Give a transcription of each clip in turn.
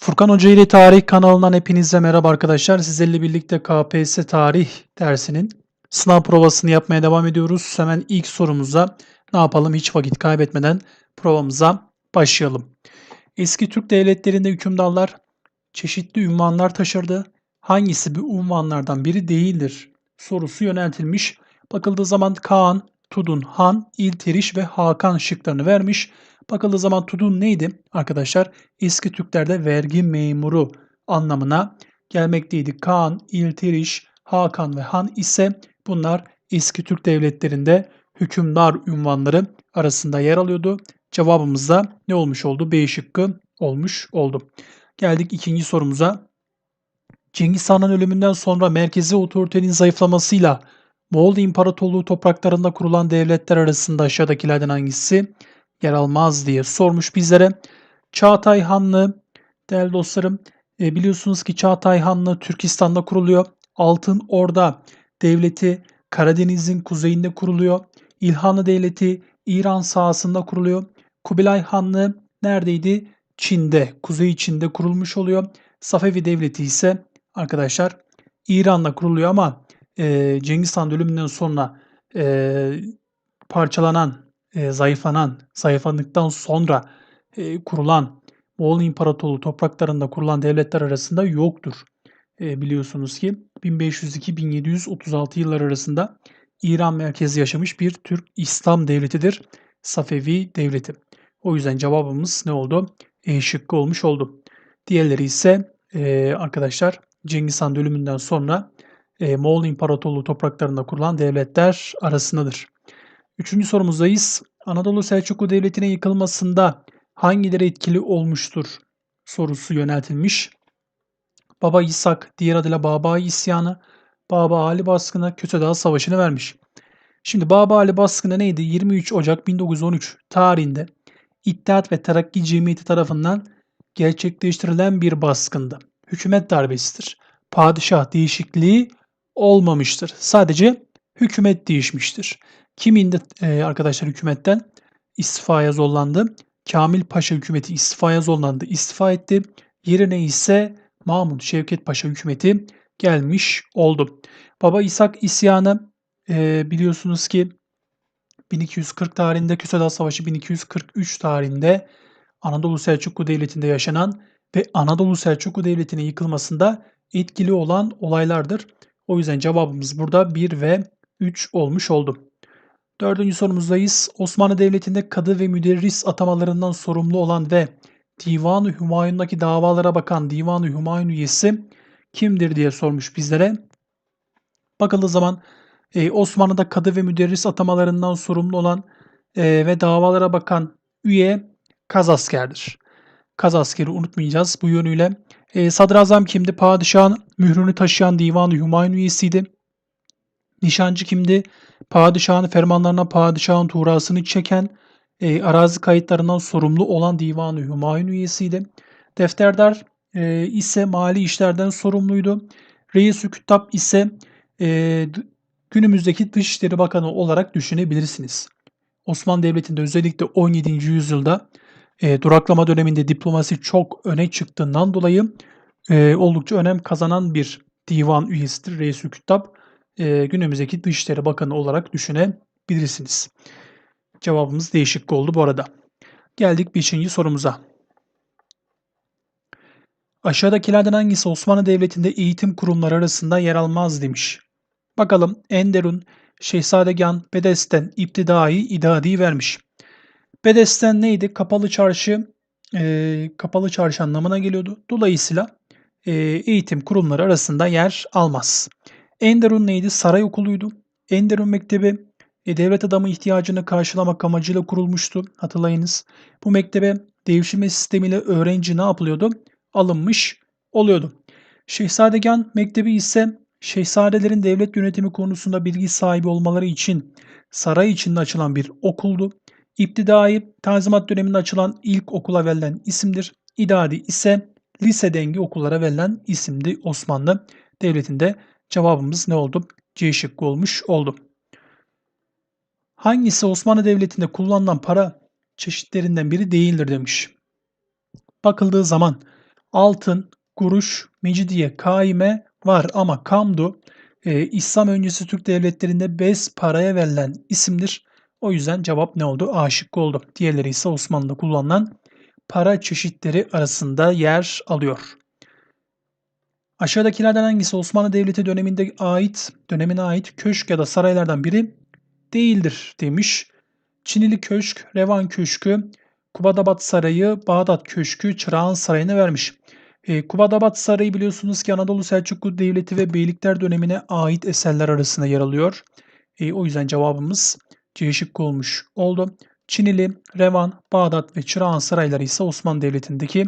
Furkan Hoca ile Tarih kanalından hepinize merhaba arkadaşlar. Sizlerle birlikte KPSS Tarih dersinin sınav provasını yapmaya devam ediyoruz. Hemen ilk sorumuza ne yapalım hiç vakit kaybetmeden provamıza başlayalım. Eski Türk devletlerinde hükümdarlar çeşitli ünvanlar taşırdı. Hangisi bu unvanlardan biri değildir sorusu yöneltilmiş. Bakıldığı zaman Kaan, Tudun, Han, İlteriş ve Hakan şıklarını vermiş. Bakıldığı zaman Tudun neydi arkadaşlar? Eski Türklerde vergi memuru anlamına gelmekteydi. Kaan, İlteriş, Hakan ve Han ise bunlar eski Türk devletlerinde hükümdar ünvanları arasında yer alıyordu. Cevabımız da ne olmuş oldu? B şıkkı olmuş oldu. Geldik ikinci sorumuza. Cengiz Han'ın ölümünden sonra merkezi otoritenin zayıflamasıyla Moğol İmparatorluğu topraklarında kurulan devletler arasında aşağıdakilerden hangisi yer almaz diye sormuş bizlere. Çağatay Hanlığı değerli dostlarım e, biliyorsunuz ki Çağatay Hanlığı Türkistan'da kuruluyor. Altın Orda Devleti Karadeniz'in kuzeyinde kuruluyor. İlhanlı Devleti İran sahasında kuruluyor. Kubilay Hanlığı neredeydi? Çin'de, Kuzey Çin'de kurulmuş oluyor. Safevi Devleti ise arkadaşlar İran'da kuruluyor ama e, Cengiz Han ölümünden sonra e, parçalanan, e, zayıflanan, zayıfladıktan sonra e, kurulan Moğol İmparatorluğu topraklarında kurulan devletler arasında yoktur. E, biliyorsunuz ki 1502-1736 yıllar arasında İran merkezi yaşamış bir Türk İslam devletidir. Safevi devleti. O yüzden cevabımız ne oldu? E şıkkı olmuş oldu. Diğerleri ise e, arkadaşlar Cengiz Han ölümünden sonra e, Moğol İmparatorluğu topraklarında kurulan devletler arasındadır. Üçüncü sorumuzdayız. Anadolu Selçuklu Devleti'nin yıkılmasında hangileri etkili olmuştur sorusu yöneltilmiş. Baba İshak, diğer adıyla Baba isyanı, Baba Ali baskını, Kösedağ Savaşı'nı vermiş. Şimdi Baba Ali baskını neydi? 23 Ocak 1913 tarihinde İttihat ve Terakki Cemiyeti tarafından gerçekleştirilen bir baskındı. Hükümet darbesidir. Padişah değişikliği olmamıştır. Sadece hükümet değişmiştir. Kim indi e, arkadaşlar hükümetten? İstifaya zorlandı. Kamil Paşa hükümeti istifaya zorlandı. İstifa etti. Yerine ise Mahmut Şevket Paşa hükümeti gelmiş oldu. Baba İshak isyanı e, biliyorsunuz ki 1240 tarihinde Küsedağ Savaşı 1243 tarihinde Anadolu Selçuklu Devleti'nde yaşanan ve Anadolu Selçuklu Devleti'nin yıkılmasında etkili olan olaylardır. O yüzden cevabımız burada 1 ve 3 olmuş oldu. Dördüncü sorumuzdayız. Osmanlı Devleti'nde kadı ve müderris atamalarından sorumlu olan ve Divan-ı Hümayun'daki davalara bakan Divan-ı Hümayun üyesi kimdir diye sormuş bizlere. Bakıldığı zaman e, Osmanlı'da kadı ve müderris atamalarından sorumlu olan e, ve davalara bakan üye kazaskerdir. Kazaskeri unutmayacağız bu yönüyle. E, Sadrazam kimdi? Padişahın mührünü taşıyan Divan-ı Hümayun üyesiydi. Nişancı kimdi? Padişahın fermanlarına padişahın tuğrasını çeken, e, arazi kayıtlarından sorumlu olan Divan-ı Hümayun üyesiydi. Defterdar e, ise mali işlerden sorumluydu. Reis-ü Küttab ise e, günümüzdeki Dışişleri Bakanı olarak düşünebilirsiniz. Osmanlı Devleti'nde özellikle 17. yüzyılda e, duraklama döneminde diplomasi çok öne çıktığından dolayı e, oldukça önem kazanan bir divan üyesidir Reis-ü Küttab. E, günümüzdeki Dışişleri Bakanı olarak düşünebilirsiniz. Cevabımız değişik oldu bu arada. Geldik 5. sorumuza. Aşağıdakilerden hangisi Osmanlı Devleti'nde eğitim kurumları arasında yer almaz demiş. Bakalım Enderun, Şehzadegan, Bedesten, İptidai, İdadi vermiş. Bedesten neydi? Kapalı çarşı, e, kapalı çarşı anlamına geliyordu. Dolayısıyla e, eğitim kurumları arasında yer almaz. Enderun neydi? Saray okuluydu. Enderun Mektebi e, devlet adamı ihtiyacını karşılamak amacıyla kurulmuştu. Hatırlayınız. Bu mektebe devşirme sistemiyle öğrenci ne yapılıyordu? Alınmış oluyordu. Şehzadegan Mektebi ise şehzadelerin devlet yönetimi konusunda bilgi sahibi olmaları için saray içinde açılan bir okuldu. İptidai Tanzimat döneminde açılan ilk okula verilen isimdir. İdadi ise lise dengi okullara verilen isimdi Osmanlı Devleti'nde. Cevabımız ne oldu? C şıkkı olmuş oldu. Hangisi Osmanlı Devleti'nde kullanılan para çeşitlerinden biri değildir demiş. Bakıldığı zaman altın, kuruş, mecidiye, kaime var ama kamdu e, İslam öncesi Türk devletlerinde bez paraya verilen isimdir. O yüzden cevap ne oldu? A şıkkı oldu. Diğerleri ise Osmanlı'da kullanılan para çeşitleri arasında yer alıyor. Aşağıdakilerden hangisi Osmanlı Devleti döneminde ait, dönemine ait köşk ya da saraylardan biri değildir demiş. Çinili Köşk, Revan Köşkü, Kubadabat Sarayı, Bağdat Köşkü, Çırağan Sarayı'na vermiş. E, Kubadabat Sarayı biliyorsunuz ki Anadolu Selçuklu Devleti ve Beylikler dönemine ait eserler arasında yer alıyor. E, o yüzden cevabımız C şıkkı olmuş oldu. Çinili, Revan, Bağdat ve Çırağan sarayları ise Osmanlı Devleti'ndeki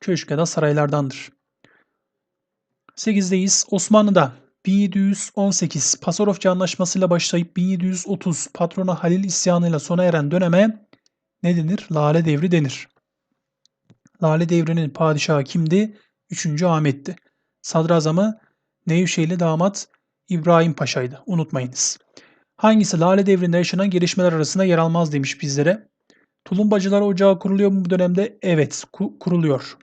köşk ya da saraylardandır. 8'deyiz. Osmanlı'da 1718 Pasarofça Anlaşması'yla başlayıp 1730 patrona Halil isyanıyla sona eren döneme ne denir? Lale Devri denir. Lale Devri'nin padişahı kimdi? 3. Ahmet'ti. Sadrazamı Nevşehirli damat İbrahim Paşa'ydı. Unutmayınız. Hangisi Lale Devri'nde yaşanan gelişmeler arasında yer almaz demiş bizlere. Tulumbacılar Ocağı kuruluyor mu bu dönemde? Evet ku- kuruluyor.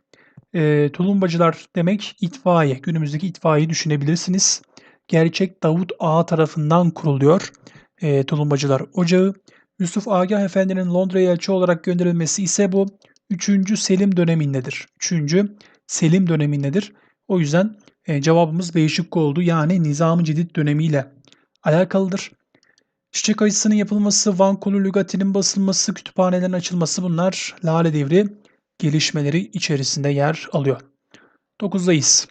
E, tulumbacılar demek itfaiye. Günümüzdeki itfaiyeyi düşünebilirsiniz. Gerçek Davut Ağa tarafından kuruluyor. E, tulumbacılar Ocağı. Yusuf Agah Efendi'nin Londra'ya elçi olarak gönderilmesi ise bu 3. Selim dönemindedir. 3. Selim dönemindedir. O yüzden e, cevabımız B oldu. Yani Nizam-ı Cedid dönemiyle alakalıdır. Çiçek ayısının yapılması, Van Kolu lügatinin basılması, kütüphanelerin açılması bunlar Lale Devri gelişmeleri içerisinde yer alıyor. 9'dayız.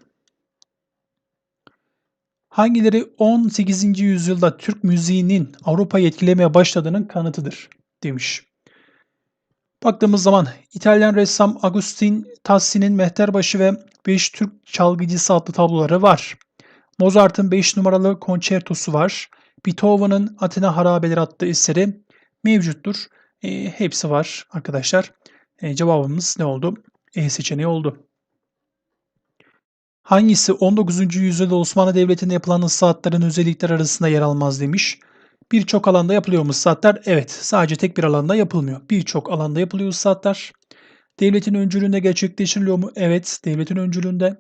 Hangileri 18. yüzyılda Türk müziğinin Avrupa'yı etkilemeye başladığının kanıtıdır demiş. Baktığımız zaman İtalyan ressam Agustin Tassi'nin Mehterbaşı ve 5 Türk Çalgıcısı adlı tabloları var. Mozart'ın 5 numaralı konçertosu var. Beethoven'ın Athena Harabeleri adlı eseri mevcuttur. E, hepsi var arkadaşlar. E, cevabımız ne oldu? E seçeneği oldu. Hangisi 19. yüzyılda Osmanlı Devleti'nde yapılan ıslahatların özellikler arasında yer almaz demiş. Birçok alanda yapılıyor mu ıslahatlar? Evet. Sadece tek bir alanda yapılmıyor. Birçok alanda yapılıyor ıslahatlar. Devletin öncülüğünde gerçekleştiriliyor mu? Evet. Devletin öncülüğünde.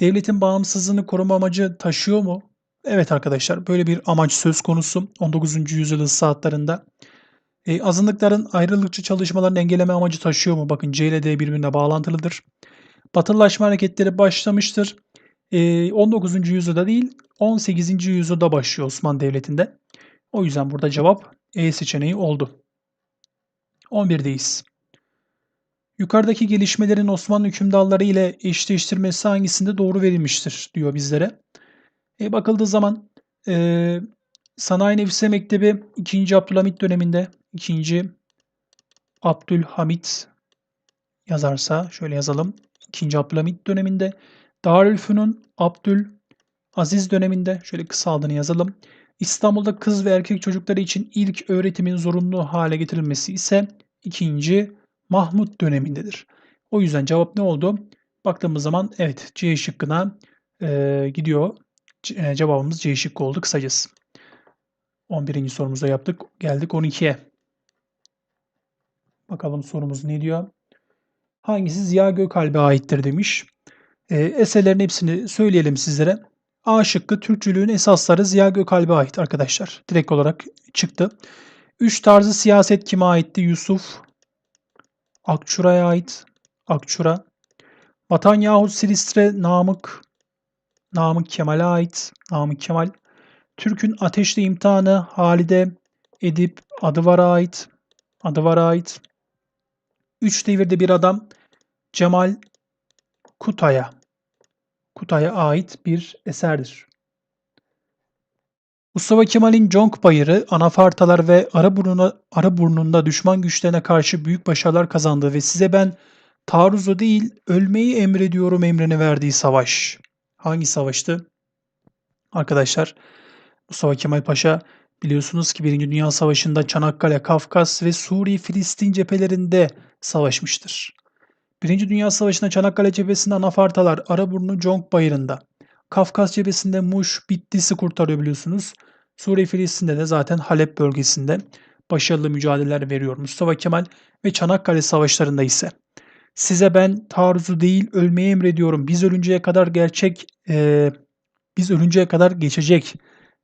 Devletin bağımsızlığını koruma amacı taşıyor mu? Evet arkadaşlar böyle bir amaç söz konusu 19. yüzyıl ıslahatlarında. E, azınlıkların ayrılıkçı çalışmalarını engelleme amacı taşıyor mu? Bakın C ile D birbirine bağlantılıdır. Batılılaşma hareketleri başlamıştır. E, 19. yüzyılda değil 18. yüzyılda başlıyor Osmanlı Devleti'nde. O yüzden burada cevap E seçeneği oldu. 11'deyiz. Yukarıdaki gelişmelerin Osmanlı hükümdarları ile eşleştirmesi hangisinde doğru verilmiştir diyor bizlere. E, bakıldığı zaman e, Sanayi Nefise Mektebi 2. Abdülhamit döneminde 2. Abdülhamit yazarsa şöyle yazalım. 2. Abdülhamit döneminde Darülfünun Abdül Aziz döneminde şöyle kısa adını yazalım. İstanbul'da kız ve erkek çocukları için ilk öğretimin zorunlu hale getirilmesi ise 2. Mahmut dönemindedir. O yüzden cevap ne oldu? Baktığımız zaman evet C şıkkına e, gidiyor. C, cevabımız C şıkkı oldu kısacası. 11. sorumuzda yaptık. Geldik 12'ye. Bakalım sorumuz ne diyor? Hangisi Ziya Gökalp'e aittir demiş. E, eserlerin hepsini söyleyelim sizlere. A şıkkı Türkçülüğün esasları Ziya Gökalp'e ait arkadaşlar. Direkt olarak çıktı. Üç tarzı siyaset kime aitti? Yusuf Akçura'ya ait. Akçura. Vatan yahut Silistre Namık Namık Kemal'e ait. Namık Kemal. Türk'ün ateşli imtihanı Halide Edip Adıvar'a ait. Adıvar'a ait. Üç devirde bir adam Cemal Kutay'a Kutay'a ait bir eserdir. Mustafa Kemal'in Conk Bayırı, Anafartalar ve Araburnu'na, Araburnu'nda düşman güçlerine karşı büyük başarılar kazandığı ve size ben taarruzu değil ölmeyi emrediyorum emrini verdiği savaş. Hangi savaştı? Arkadaşlar Mustafa Kemal Paşa biliyorsunuz ki 1. Dünya Savaşı'nda Çanakkale, Kafkas ve Suriye Filistin cephelerinde savaşmıştır. Birinci Dünya Savaşı'nda Çanakkale cephesinde Anafartalar, Araburnu, Conk Bayırı'nda. Kafkas cephesinde Muş, Bitlis'i kurtarıyor biliyorsunuz. Suriye Filistin'de de zaten Halep bölgesinde başarılı mücadeleler veriyor Mustafa Kemal ve Çanakkale Savaşlarında ise Size ben taarruzu değil ölmeyi emrediyorum. Biz ölünceye kadar gerçek, eee, biz ölünceye kadar geçecek,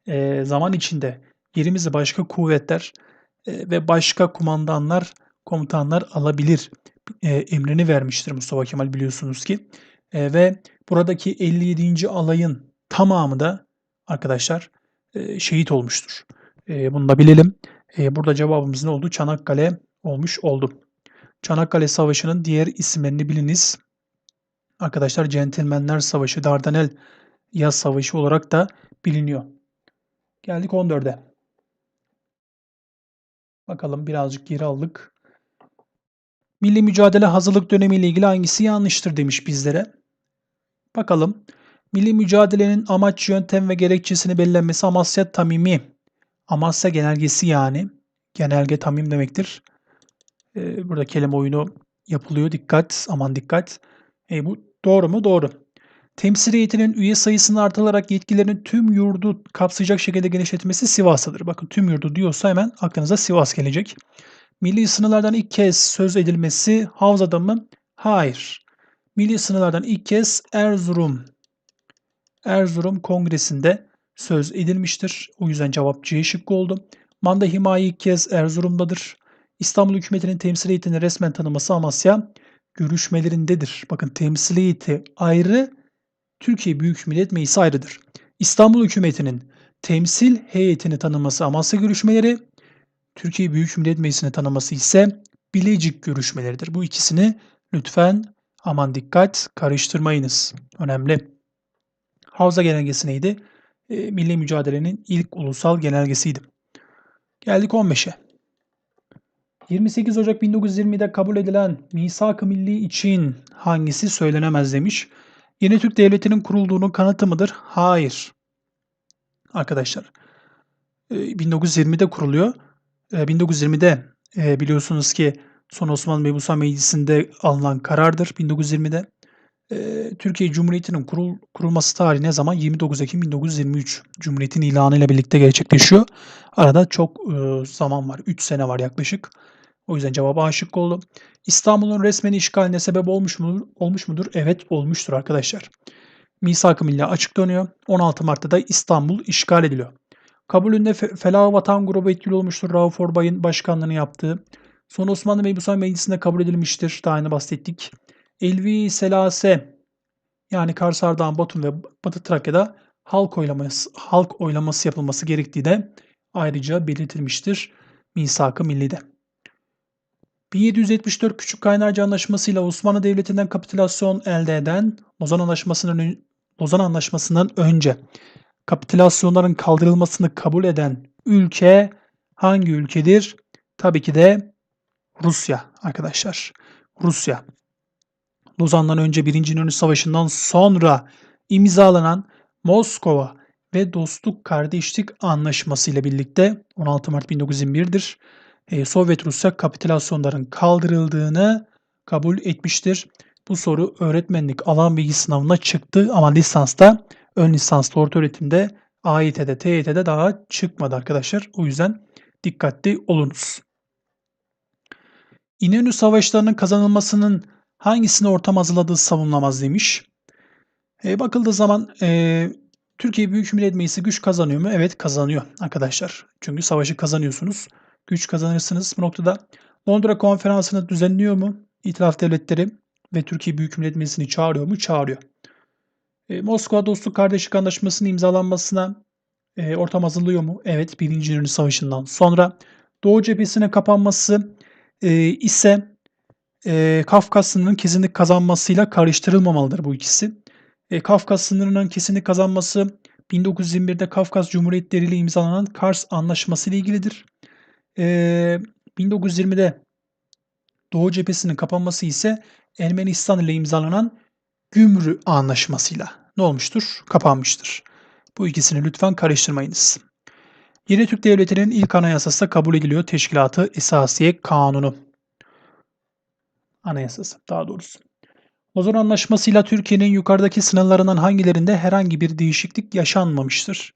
eee, zaman içinde yerimizi başka kuvvetler, eee, ve başka kumandanlar, komutanlar alabilir, eee, emrini vermiştir Mustafa Kemal biliyorsunuz ki. Eee, ve buradaki 57. alayın tamamı da arkadaşlar, eee, şehit olmuştur. Eee, bunu da bilelim. Eee, burada cevabımız ne oldu? Çanakkale olmuş oldu. Çanakkale Savaşı'nın diğer isimlerini biliniz. Arkadaşlar Centilmenler Savaşı, Dardanel Yaz Savaşı olarak da biliniyor. Geldik 14'e. Bakalım birazcık geri aldık. Milli mücadele hazırlık dönemiyle ilgili hangisi yanlıştır demiş bizlere. Bakalım. Milli mücadelenin amaç, yöntem ve gerekçesini belirlenmesi Amasya Tamimi. Amasya genelgesi yani. Genelge tamim demektir. Ee, burada kelime oyunu yapılıyor. Dikkat, aman dikkat. E, bu doğru mu? Doğru. Temsil heyetinin üye sayısının artılarak yetkilerini tüm yurdu kapsayacak şekilde genişletilmesi Sivas'tadır. Bakın tüm yurdu diyorsa hemen aklınıza Sivas gelecek. Milli sınırlardan ilk kez söz edilmesi Havza'da mı? Hayır. Milli sınırlardan ilk kez Erzurum Erzurum Kongresi'nde söz edilmiştir. O yüzden cevap C şıkkı oldu. Manda himaye ilk kez Erzurum'dadır. İstanbul hükümetinin temsil heyetini resmen tanıması Amasya görüşmelerindedir. Bakın temsil heyeti ayrı, Türkiye Büyük Millet Meclisi ayrıdır. İstanbul hükümetinin temsil heyetini tanıması Amasya görüşmeleri, Türkiye Büyük Millet Meclisi'ni tanıması ise Bilecik görüşmeleridir. Bu ikisini lütfen aman dikkat karıştırmayınız. Önemli. Havza genelgesi neydi? E, milli mücadelenin ilk ulusal genelgesiydi. Geldik 15'e. 28 Ocak 1920'de kabul edilen Misak-ı Milli için hangisi söylenemez demiş. Yeni Türk Devleti'nin kurulduğunun kanıtı mıdır? Hayır. Arkadaşlar 1920'de kuruluyor. 1920'de biliyorsunuz ki Son Osmanlı Mebusa Meclisi'nde alınan karardır 1920'de. Türkiye Cumhuriyeti'nin kurul, kurulması tarihi ne zaman? 29 Ekim 1923 Cumhuriyet'in ilanıyla birlikte gerçekleşiyor. Arada çok e, zaman var. 3 sene var yaklaşık. O yüzden cevabı aşık oldu. İstanbul'un resmen işgaline sebep olmuş mudur? Olmuş mudur? Evet olmuştur arkadaşlar. Misak-ı Milli açıklanıyor. 16 Mart'ta da İstanbul işgal ediliyor. Kabulünde Fe Felah Vatan grubu etkili olmuştur. Rauf Orbay'ın başkanlığını yaptığı. Son Osmanlı Mebusan Meclisi'nde kabul edilmiştir. Daha yeni bahsettik. Elvi Selase yani Kars Ardahan, Batum ve Batı Trakya'da halk oylaması, halk oylaması yapılması gerektiği de ayrıca belirtilmiştir Misak-ı Milli'de. 1774 Küçük Kaynarca Anlaşması ile Osmanlı Devleti'nden kapitülasyon elde eden Lozan Anlaşması'nın Lozan Anlaşması'ndan önce kapitülasyonların kaldırılmasını kabul eden ülke hangi ülkedir? Tabii ki de Rusya arkadaşlar. Rusya. Lozan'dan önce 1. İnönü Savaşı'ndan sonra imzalanan Moskova ve Dostluk Kardeşlik Anlaşması ile birlikte 16 Mart 1921'dir. Ee, Sovyet Rusya kapitülasyonların kaldırıldığını kabul etmiştir. Bu soru öğretmenlik alan bilgi sınavına çıktı ama lisansta, ön lisanslı orta öğretimde, AYT'de, TYT'de daha çıkmadı arkadaşlar. O yüzden dikkatli olunuz. İnönü Savaşları'nın kazanılmasının hangisini ortam hazırladığı savunulamaz demiş. E, bakıldığı zaman e, Türkiye Büyük Millet Meclisi güç kazanıyor mu? Evet kazanıyor arkadaşlar. Çünkü savaşı kazanıyorsunuz. Güç kazanırsınız bu noktada. Londra konferansını düzenliyor mu? İtilaf devletleri ve Türkiye Büyük Millet Meclisi'ni çağırıyor mu? Çağırıyor. E, Moskova Dostluk Kardeşlik Anlaşması'nın imzalanmasına e, ortam hazırlıyor mu? Evet. Birinci Dünya Savaşı'ndan sonra. Doğu cephesine kapanması e, ise e, Kafkas sınırının kesinlik kazanmasıyla karıştırılmamalıdır bu ikisi. E, Kafkas sınırının kesinlik kazanması 1921'de Kafkas Cumhuriyetleri ile imzalanan Kars Anlaşması ile ilgilidir. E, 1920'de Doğu cephesinin kapanması ise Ermenistan ile imzalanan Gümrü Anlaşması'yla ne olmuştur? Kapanmıştır. Bu ikisini lütfen karıştırmayınız. Yeni Türk Devleti'nin ilk anayasası kabul ediliyor. Teşkilatı Esasiye Kanunu anayasası daha doğrusu. Lozan Anlaşması'yla Türkiye'nin yukarıdaki sınırlarından hangilerinde herhangi bir değişiklik yaşanmamıştır?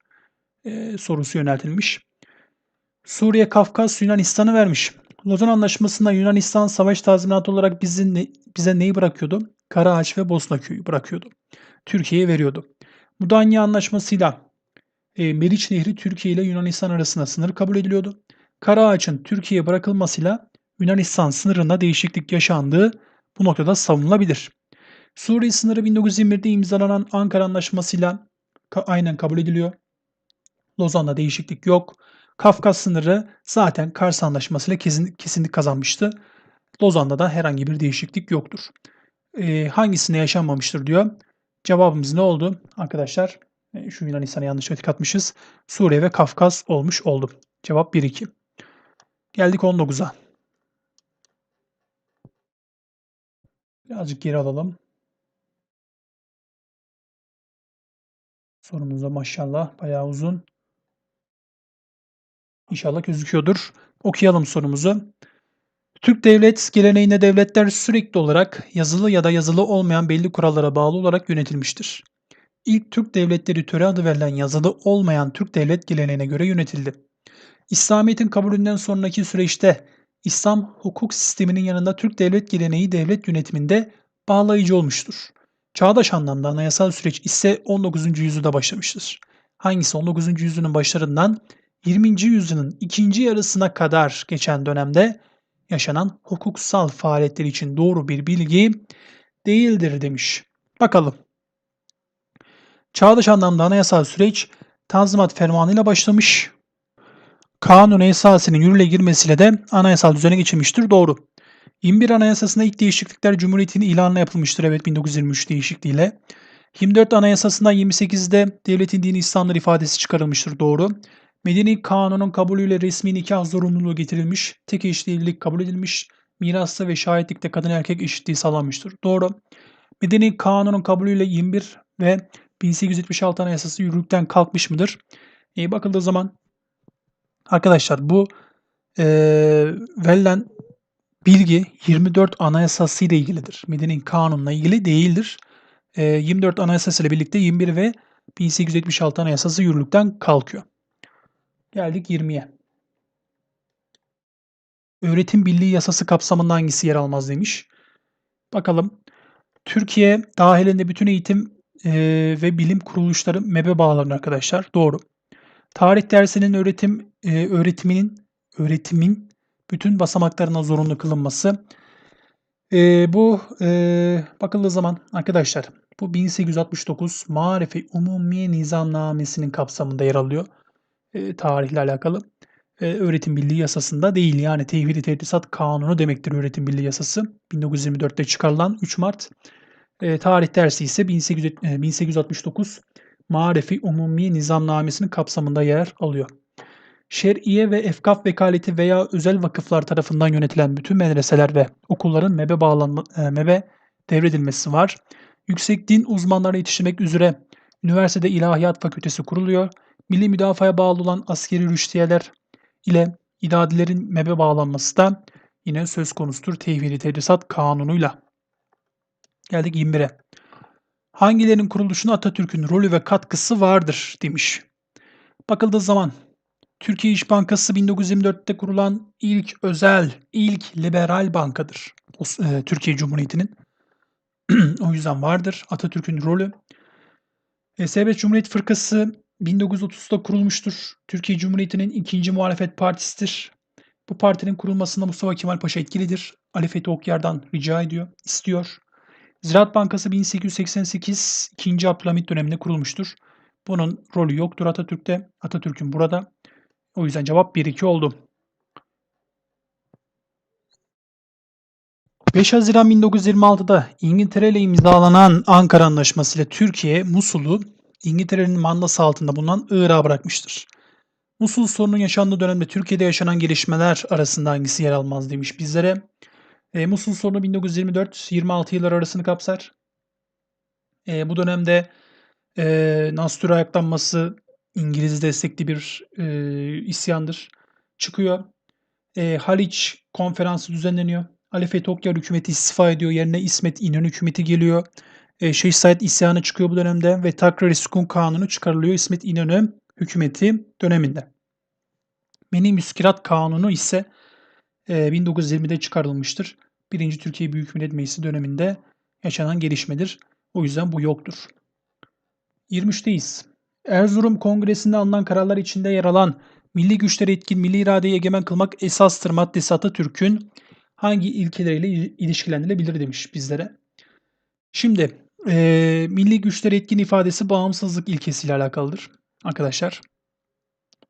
Ee, sorusu yöneltilmiş. Suriye, Kafkas, Yunanistan'ı vermiş. Lozan Anlaşması'nda Yunanistan savaş tazminatı olarak bizi ne- bize neyi bırakıyordu? Karaağaç ve Bosnaköy'ü bırakıyordu. Türkiye'ye veriyordu. Mudanya Anlaşması'yla e, Meriç Nehri Türkiye ile Yunanistan arasında sınır kabul ediliyordu. Karaağaç'ın Türkiye'ye bırakılmasıyla Yunanistan sınırında değişiklik yaşandığı bu noktada savunulabilir. Suriye sınırı 1921'de imzalanan Ankara Anlaşması'yla ka- aynen kabul ediliyor. Lozan'da değişiklik yok. Kafkas sınırı zaten Kars Anlaşması'yla kesin, kesinlik kazanmıştı. Lozan'da da herhangi bir değişiklik yoktur. Ee, hangisinde yaşanmamıştır diyor. Cevabımız ne oldu arkadaşlar? E, şu Yunanistan'a yanlış etik atmışız. Suriye ve Kafkas olmuş oldu. Cevap 1-2. Geldik 19'a. Birazcık geri alalım. Sorumuz da maşallah bayağı uzun. İnşallah gözüküyordur. Okuyalım sorumuzu. Türk devlet geleneğinde devletler sürekli olarak yazılı ya da yazılı olmayan belli kurallara bağlı olarak yönetilmiştir. İlk Türk devletleri töre adı verilen yazılı olmayan Türk devlet geleneğine göre yönetildi. İslamiyet'in kabulünden sonraki süreçte İslam hukuk sisteminin yanında Türk devlet geleneği devlet yönetiminde bağlayıcı olmuştur. Çağdaş anlamda anayasal süreç ise 19. yüzyılda başlamıştır. Hangisi 19. yüzyılın başlarından 20. yüzyılın ikinci yarısına kadar geçen dönemde yaşanan hukuksal faaliyetler için doğru bir bilgi değildir demiş. Bakalım. Çağdaş anlamda anayasal süreç Tanzimat Fermanı'yla başlamış. Kanun esasının yürürlüğe girmesiyle de anayasal düzene geçilmiştir. Doğru. 21 Anayasasında ilk değişiklikler Cumhuriyet'in ilanına yapılmıştır. Evet 1923 değişikliğiyle. 24 Anayasasında 28'de devletin dini İslam'dır ifadesi çıkarılmıştır. Doğru. Medeni kanunun kabulüyle resmi nikah zorunluluğu getirilmiş. Tek eşli evlilik kabul edilmiş. Mirasta ve şahitlikte kadın erkek eşitliği sağlanmıştır. Doğru. Medeni kanunun kabulüyle 21 ve 1876 Anayasası yürürlükten kalkmış mıdır? E, bakıldığı zaman arkadaşlar bu e, verilen bilgi 24 Anayasası ile ilgilidir. Medeni kanunla ilgili değildir. E, 24 Anayasası ile birlikte 21 ve 1876 Anayasası yürürlükten kalkıyor. Geldik 20'ye. Öğretim Birliği Yasası kapsamında hangisi yer almaz demiş. Bakalım. Türkiye dahilinde bütün eğitim e, ve bilim kuruluşları MEB'e bağlanır arkadaşlar. Doğru. Tarih dersinin öğretim e, öğretiminin öğretimin bütün basamaklarına zorunlu kılınması. E, bu e, bakıldığı zaman arkadaşlar bu 1869 Marife Umumiye Nizamnamesi'nin kapsamında yer alıyor. E, tarihle alakalı. E, öğretim Birliği Yasası'nda değil yani Tevhid-i Tedrisat Kanunu demektir öğretim Birliği Yasası. 1924'te çıkarılan 3 Mart e, tarih dersi ise 1800, e, 1869 Marifi Umumiye Nizamnamesi'nin kapsamında yer alıyor. Şer'iye ve efkaf vekaleti veya özel vakıflar tarafından yönetilen bütün medreseler ve okulların MEB'e bağlanma, e, MEB'e devredilmesi var. Yüksek din uzmanları yetiştirmek üzere üniversitede ilahiyat fakültesi kuruluyor. Milli müdafaya bağlı olan askeri rüştiyeler ile idadilerin MEB'e bağlanması da yine söz konusudur Tevhid-i Tedrisat Kanunu'yla. Geldik 21'e. Hangilerinin kuruluşuna Atatürk'ün rolü ve katkısı vardır demiş. Bakıldığı zaman Türkiye İş Bankası 1924'te kurulan ilk özel, ilk liberal bankadır. E, Türkiye Cumhuriyeti'nin. o yüzden vardır Atatürk'ün rolü. E, Serbest Cumhuriyet Fırkası 1930'da kurulmuştur. Türkiye Cumhuriyeti'nin ikinci muhalefet partisidir. Bu partinin kurulmasında Mustafa Kemal Paşa etkilidir. Ali Fethi Okyar'dan rica ediyor, istiyor. Ziraat Bankası 1888 2. Abdülhamit döneminde kurulmuştur. Bunun rolü yoktur Atatürk'te. Atatürk'ün burada. O yüzden cevap 1-2 oldu. 5 Haziran 1926'da İngiltere ile imzalanan Ankara Anlaşması ile Türkiye, Musul'u İngiltere'nin mandası altında bulunan Irak'a bırakmıştır. Musul sorunun yaşandığı dönemde Türkiye'de yaşanan gelişmeler arasında hangisi yer almaz demiş bizlere. E, Musul sorunu 1924-26 yıllar arasını kapsar. E, bu dönemde e, Nastur ayaklanması İngiliz destekli bir e, isyandır. Çıkıyor. E, Haliç konferansı düzenleniyor. Ali Fethi Okyar hükümeti istifa ediyor. Yerine İsmet İnönü hükümeti geliyor. E, Şeyh Said isyanı çıkıyor bu dönemde ve Sükun Kanunu çıkarılıyor İsmet İnönü hükümeti döneminde. Meni Müskirat Kanunu ise e, 1920'de çıkarılmıştır. 1. Türkiye Büyük Millet Meclisi döneminde yaşanan gelişmedir. O yüzden bu yoktur. 23'teyiz. Erzurum Kongresi'nde alınan kararlar içinde yer alan milli güçleri etkin, milli iradeyi egemen kılmak esastır maddesi Atatürk'ün hangi ilkeleriyle il- ilişkilendirilebilir demiş bizlere. Şimdi eee, milli güçleri etkin ifadesi bağımsızlık ilkesiyle alakalıdır arkadaşlar.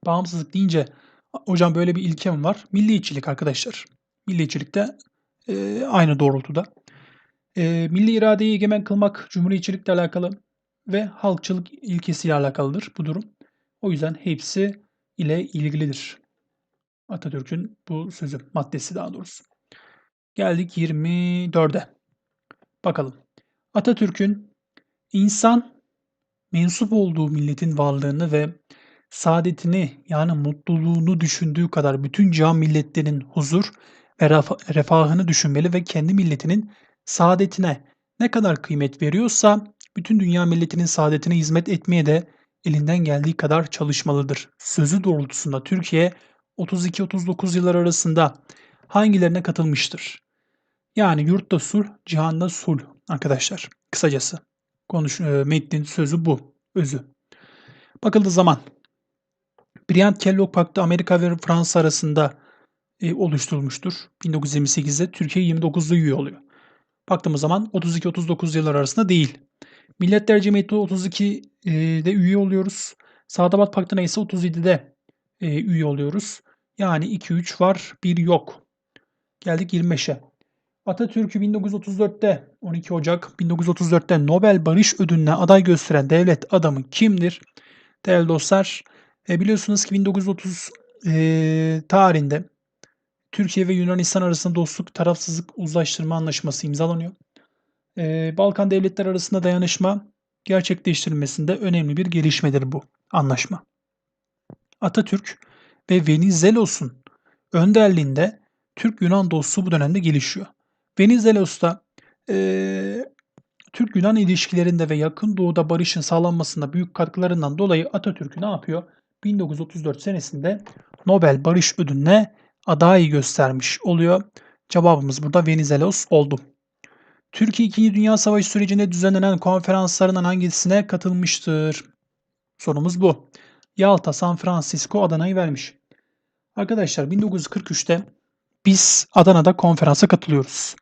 Bağımsızlık deyince hocam böyle bir ilke mi var? Milliyetçilik arkadaşlar. Milliyetçilik de eee, aynı doğrultuda. Eee, milli iradeyi egemen kılmak cumhuriyetçilikle alakalı ve halkçılık ilkesiyle alakalıdır bu durum. O yüzden hepsi ile ilgilidir. Atatürk'ün bu sözü, maddesi daha doğrusu. Geldik 24'e. Bakalım. Atatürk'ün insan mensup olduğu milletin varlığını ve saadetini yani mutluluğunu düşündüğü kadar bütün cihan milletlerinin huzur ve refahını düşünmeli ve kendi milletinin saadetine ne kadar kıymet veriyorsa bütün dünya milletinin saadetine hizmet etmeye de elinden geldiği kadar çalışmalıdır. Sözü doğrultusunda Türkiye 32-39 yıllar arasında hangilerine katılmıştır? Yani yurtta sulh, cihanda sulh arkadaşlar. Kısacası konuş e, metnin sözü bu, özü. Bakıldığı zaman Briand-Kellogg Paktı Amerika ve Fransa arasında e, oluşturulmuştur. 1928'de Türkiye 29'da üye oluyor. Baktığımız zaman 32-39 yıllar arasında değil. Milletler Cemiyeti 32'de üye oluyoruz. Sadabat Paktı'na ise 37'de e, üye oluyoruz. Yani 2-3 var, 1 yok. Geldik 25'e. Atatürk'ü 1934'te 12 Ocak 1934'te Nobel Barış Ödülü'ne aday gösteren devlet adamı kimdir? Değerli dostlar, e, biliyorsunuz ki 1930 e, tarihinde Türkiye ve Yunanistan arasında dostluk, tarafsızlık, uzlaştırma anlaşması imzalanıyor. E, Balkan devletler arasında dayanışma gerçekleştirilmesinde önemli bir gelişmedir bu anlaşma. Atatürk ve Venizelos'un önderliğinde Türk-Yunan dostluğu bu dönemde gelişiyor. Venizelos'ta eee, Türk-Yunan ilişkilerinde ve yakın doğuda barışın sağlanmasında büyük katkılarından dolayı Atatürk'ü ne yapıyor? 1934 senesinde Nobel Barış Ödülü'ne aday göstermiş oluyor. Cevabımız burada Venizelos oldu. Türkiye 2. Dünya Savaşı sürecinde düzenlenen konferanslarından hangisine katılmıştır? Sorumuz bu. Yalta, San Francisco, Adana'yı vermiş. Arkadaşlar 1943'te biz Adana'da konferansa katılıyoruz.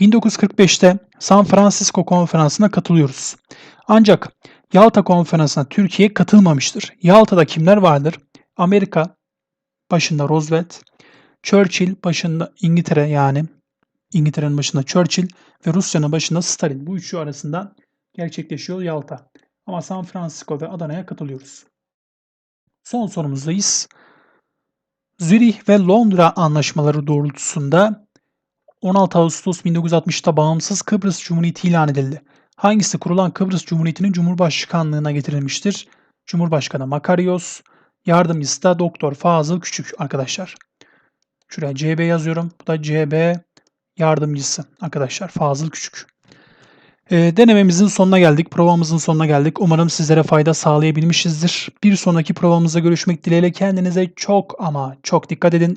1945'te San Francisco konferansına katılıyoruz. Ancak Yalta konferansına Türkiye katılmamıştır. Yalta'da kimler vardır? Amerika başında Roosevelt, Churchill başında İngiltere yani İngiltere'nin başında Churchill ve Rusya'nın başında Stalin. Bu üçü arasında gerçekleşiyor Yalta. Ama San Francisco ve Adana'ya katılıyoruz. Son sorumuzdayız. Zürih ve Londra anlaşmaları doğrultusunda 16 Ağustos 1960'ta bağımsız Kıbrıs Cumhuriyeti ilan edildi. Hangisi kurulan Kıbrıs Cumhuriyeti'nin Cumhurbaşkanlığına getirilmiştir? Cumhurbaşkanı Makarios, yardımcısı da Doktor Fazıl Küçük arkadaşlar. Şuraya CB yazıyorum. Bu da CB yardımcısı arkadaşlar Fazıl Küçük. Ee, denememizin sonuna geldik. Provamızın sonuna geldik. Umarım sizlere fayda sağlayabilmişizdir. Bir sonraki provamızda görüşmek dileğiyle kendinize çok ama çok dikkat edin.